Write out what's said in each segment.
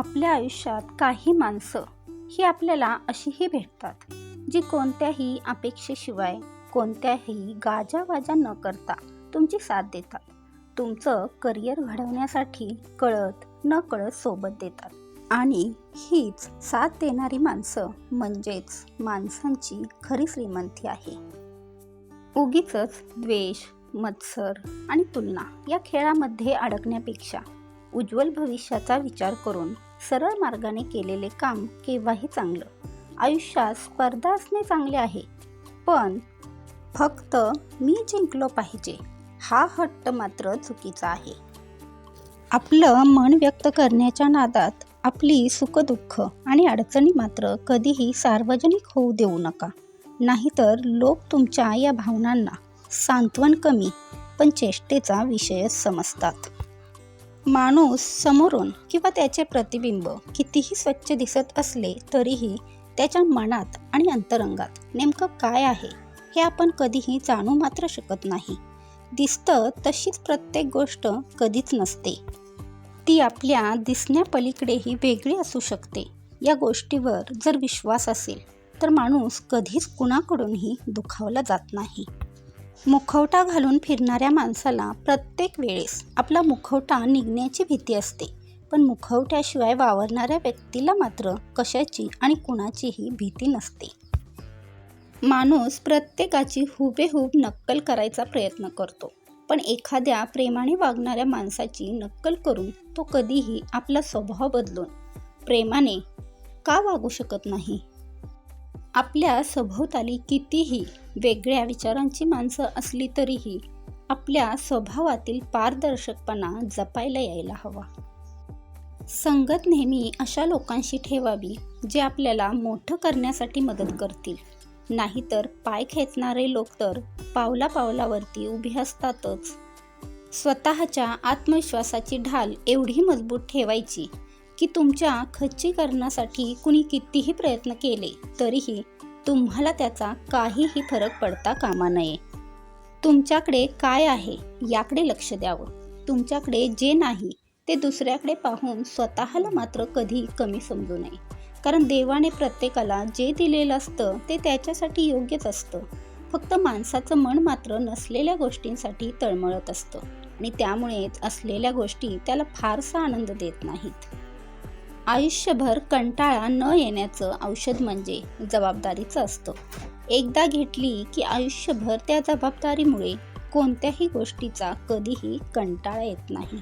आपल्या आयुष्यात काही माणसं ही आपल्याला अशीही भेटतात जी कोणत्याही अपेक्षेशिवाय कोणत्याही गाजावाजा न करता तुमची साथ देतात. तुमचं करिअर घडवण्यासाठी कळत न कळत सोबत देतात. आणि हीच साथ देणारी माणसं म्हणजेच माणसांची खरी श्रीमंती आहे. उगीच द्वेष मत्सर आणि तुलना या खेळामध्ये अडकण्यापेक्षा उज्ज्वल भविष्याचा विचार करून सरळ मार्गाने केलेले काम केव्हाही चांगलं. आयुष्यात स्पर्धा असणे चांगले आहे पण फक्त मी जिंकलो पाहिजे हा हट्ट मात्र चुकीचा आहे. आपलं मन व्यक्त करण्याच्या नादात आपली सुखदुःख आणि अडचणी मात्र कधीही सार्वजनिक होऊ देऊ नका. नाहीतर लोक तुमच्या या भावनांना सांत्वन कमी पण चेष्टेचा विषयच समजतात. माणूस समोरून किंवा त्याचे प्रतिबिंब कितीही स्वच्छ दिसत असले तरीही त्याच्या मनात आणि अंतरंगात नेमकं काय आहे हे आपण कधीही जाणू मात्र शकत नाही. दिसतं तशीच प्रत्येक गोष्ट कधीच नसते. ती आपल्या दिसण्यापलीकडेही वेगळी असू शकते. या गोष्टीवर जर विश्वास असेल तर माणूस कधीच कुणाकडूनही दुखावला जात नाही. मुखवटा घालून फिरणाऱ्या माणसाला प्रत्येक वेळेस आपला मुखवटा निघण्याची भीती असते. पण मुखवट्याशिवाय वावरणाऱ्या व्यक्तीला मात्र कशाची आणि कुणाचीही भीती नसते. माणूस प्रत्येकाची हुबेहूब नक्कल करायचा प्रयत्न करतो. पण एखाद्या प्रेमाने वागणाऱ्या माणसाची नक्कल करून तो कधीही आपला स्वभाव बदलून प्रेमाने का वागू शकत नाही? आपल्या सभोवताली कितीही वेगळ्या विचारांची माणसं असली तरीही आपल्या स्वभावातील पारदर्शकपणा जपायला यायला हवा. संगत नेहमी अशा लोकांशी ठेवावी जे आपल्याला मोठं करण्यासाठी मदत करतील. नाहीतर पाय खेचणारे लोक तर पावला पावलावरती उभी असतातच. स्वतःच्या आत्मविश्वासाची ढाल एवढी मजबूत ठेवायची की तुमच्या खच्चीकरणासाठी कुणी कितीही प्रयत्न केले तरीही तुम्हाला त्याचा काहीही फरक पडता कामा नये. तुमच्याकडे काय आहे याकडे लक्ष द्यावं. तुमच्याकडे जे नाही ते दुसऱ्याकडे पाहून स्वतःला मात्र कधी कमी समजू नये. कारण देवाने प्रत्येकाला जे दिलेलं असतं ते त्याच्यासाठी योग्यच असतं. फक्त माणसाचं मन मात्र नसलेल्या गोष्टींसाठी तळमळत असतं. आणि त्यामुळेच असलेल्या गोष्टी त्याला फारसा आनंद देत नाहीत. आयुष्यभर कंटाळा न येण्याचं औषध म्हणजे जबाबदारीचं असतं. एकदा घेतली की आयुष्यभर त्या जबाबदारीमुळे कोणत्याही गोष्टीचा कधीही कंटाळा येत नाही.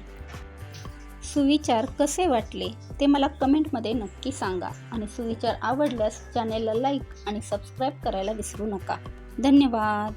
सुविचार कसे वाटले ते मला कमेंटमध्ये नक्की सांगा आणि सुविचार आवडल्यास चॅनेलला लाईक आणि सबस्क्राईब करायला विसरू नका. धन्यवाद.